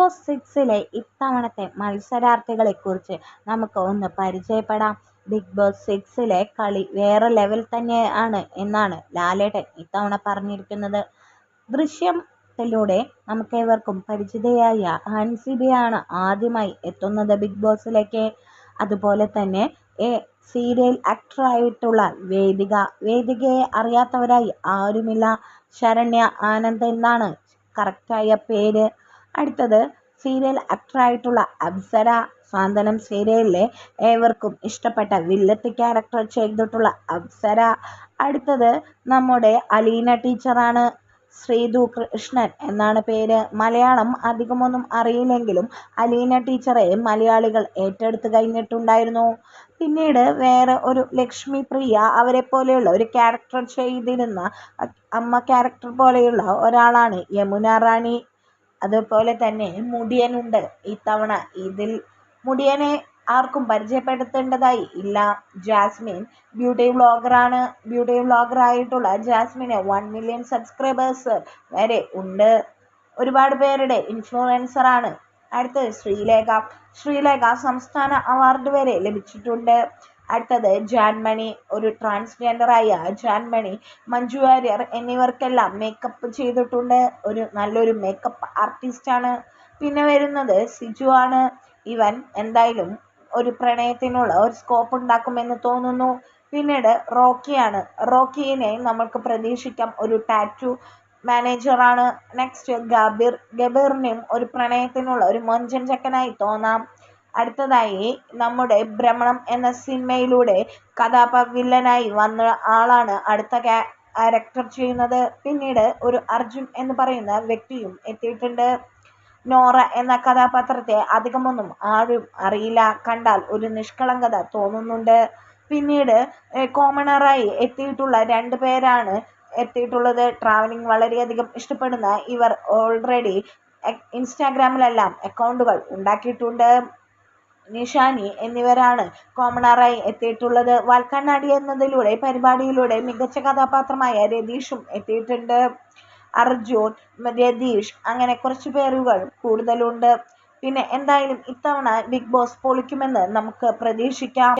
Boss സിക്സിലെ ഇത്തവണത്തെ മത്സരാർത്ഥികളെക്കുറിച്ച് നമുക്ക് ഒന്ന് പരിചയപ്പെടാം. ബിഗ് ബോസ് സിക്സിലെ കളി വേറെ ലെവൽ തന്നെയാണ് എന്നാണ് ലാലേട്ടൻ ഇത്തവണ പറഞ്ഞിരിക്കുന്നത്. ദൃശ്യത്തിലൂടെ നമുക്കേവർക്കും പരിചിതയായ ഹൻസിബിയാണ് ആദ്യമായി എത്തുന്നത് ബിഗ് ബോസിലേക്ക് അതുപോലെ തന്നെ സീരിയൽ ആക്ടറായിട്ടുള്ള വേദിക. വേദികയെ അറിയാത്തവരായി ആരുമില്ല. ശരണ്യ ആനന്ദ് എന്നാണ് കറക്റ്റായ പേര്. അടുത്തത് സീരിയൽ ആക്ടറായിട്ടുള്ള അപ്സര സ്വാന്തനം സീരിയലിലെ ഏവർക്കും ഇഷ്ടപ്പെട്ട വില്ലത്തി ക്യാരക്ടർ ചെയ്തിട്ടുള്ള അപ്സര. അടുത്തത് നമ്മുടെ അലീന ടീച്ചറാണ് ശ്രീധു കൃഷ്ണൻ എന്നാണ് പേര്. മലയാളം അധികമൊന്നും അറിയില്ലെങ്കിലും അലീന ടീച്ചറെ മലയാളികൾ ഏറ്റെടുത്ത് കഴിഞ്ഞിട്ടുണ്ടായിരുന്നു. പിന്നീട് വേറെ ഒരു ലക്ഷ്മി പ്രിയ അവരെ പോലെയുള്ള ഒരു ക്യാരക്ടർ ചെയ്തിരുന്ന അമ്മ ക്യാരക്ടർ പോലെയുള്ള ഒരാളാണ് യമുന റാണി. അതുപോലെ തന്നെ മുടിയനുണ്ട്. ഇത്തവണ ഇതിൽ മുടിയനെ ആർക്കും പരിചയപ്പെടുത്തേണ്ടതായി ഇല്ല. ജാസ്മിൻ ബ്യൂട്ടി വ്ളോഗറാണ്. ബ്യൂട്ടി വ്ളോഗറായിട്ടുള്ള ജാസ്മിന് വൺ മില്യൺ സബ്സ്ക്രൈബേഴ്സ് വരെ ഉണ്ട്. ഒരുപാട് പേരുടെ ഇൻഫ്ലുവൻസറാണ് അടുത്തത് ശ്രീലേഖ. ശ്രീലേഖ സംസ്ഥാന അവാർഡ് വരെ ലഭിച്ചിട്ടുണ്ട്. അടുത്തത് ജാൻമണി ഒരു ട്രാൻസ്ജെൻഡറായ ജാൻമണി മഞ്ജു വാര്യർ എന്നിവർക്കെല്ലാം മേക്കപ്പ് ചെയ്തിട്ടുണ്ട്. ഒരു നല്ലൊരു മേക്കപ്പ് ആർട്ടിസ്റ്റാണ് പിന്നെ വരുന്നത് സിജു ആണ്. ഇവൻ എന്തായാലും ഒരു പ്രണയത്തിനുള്ള ഒരു സ്കോപ്പ് ഉണ്ടാക്കുമെന്ന് തോന്നുന്നു. പിന്നീട് റോക്കിയാണ് റോക്കിയെ നമുക്ക് പ്രതീക്ഷിക്കാം ഒരു ടാറ്റു മാനേജറാണ് നെക്സ്റ്റ് ഗബീർ ഗബീറിനും ഒരു പ്രണയത്തിനുള്ള ഒരു മൊഞ്ചൻ ചെക്കനായി തോന്നാം. അടുത്തതായി നമ്മുടെ ഭ്രമണം എന്ന സിനിമയിലൂടെ കഥാപ വില്ലനായി വന്ന ആളാണ് അടുത്ത ക്യാരക്ടർ ചെയ്യുന്നത്. പിന്നീട് ഒരു അർജുൻ എന്ന് പറയുന്ന വ്യക്തിയും എത്തിയിട്ടുണ്ട്. നോറ എന്ന കഥാപാത്രത്തെ അധികമൊന്നും ആരും അറിയില്ല. കണ്ടാൽ ഒരു നിഷ്കളങ്കത തോന്നുന്നുണ്ട്. പിന്നീട് കോമണറായി എത്തിയിട്ടുള്ള രണ്ട് പേരാണ് എത്തിയിട്ടുള്ളത്. ട്രാവലിംഗ് വളരെയധികം ഇഷ്ടപ്പെടുന്ന ഇവർ ഓൾറെഡി ഇൻസ്റ്റാഗ്രാമിലെല്ലാം അക്കൗണ്ടുകൾ ഉണ്ടാക്കിയിട്ടുണ്ട്. നിഷാനി എന്നിവരാണ് കോമണറായി എത്തിയിട്ടുള്ളത്. വാൽക്കണ്ണാടി എന്നതിലൂടെ പരിപാടിയിലൂടെ മികച്ച കഥാപാത്രമായ രതീഷും എത്തിയിട്ടുണ്ട്. അർജുൻ രതീഷ് അങ്ങനെ കുറച്ച് പേരുകൾ കൂടുതലുണ്ട്. പിന്നെ എന്തായാലും ഇത്തവണ ബിഗ് ബോസ് പൊളിക്കുമെന്ന് നമുക്ക് പ്രതീക്ഷിക്കാം.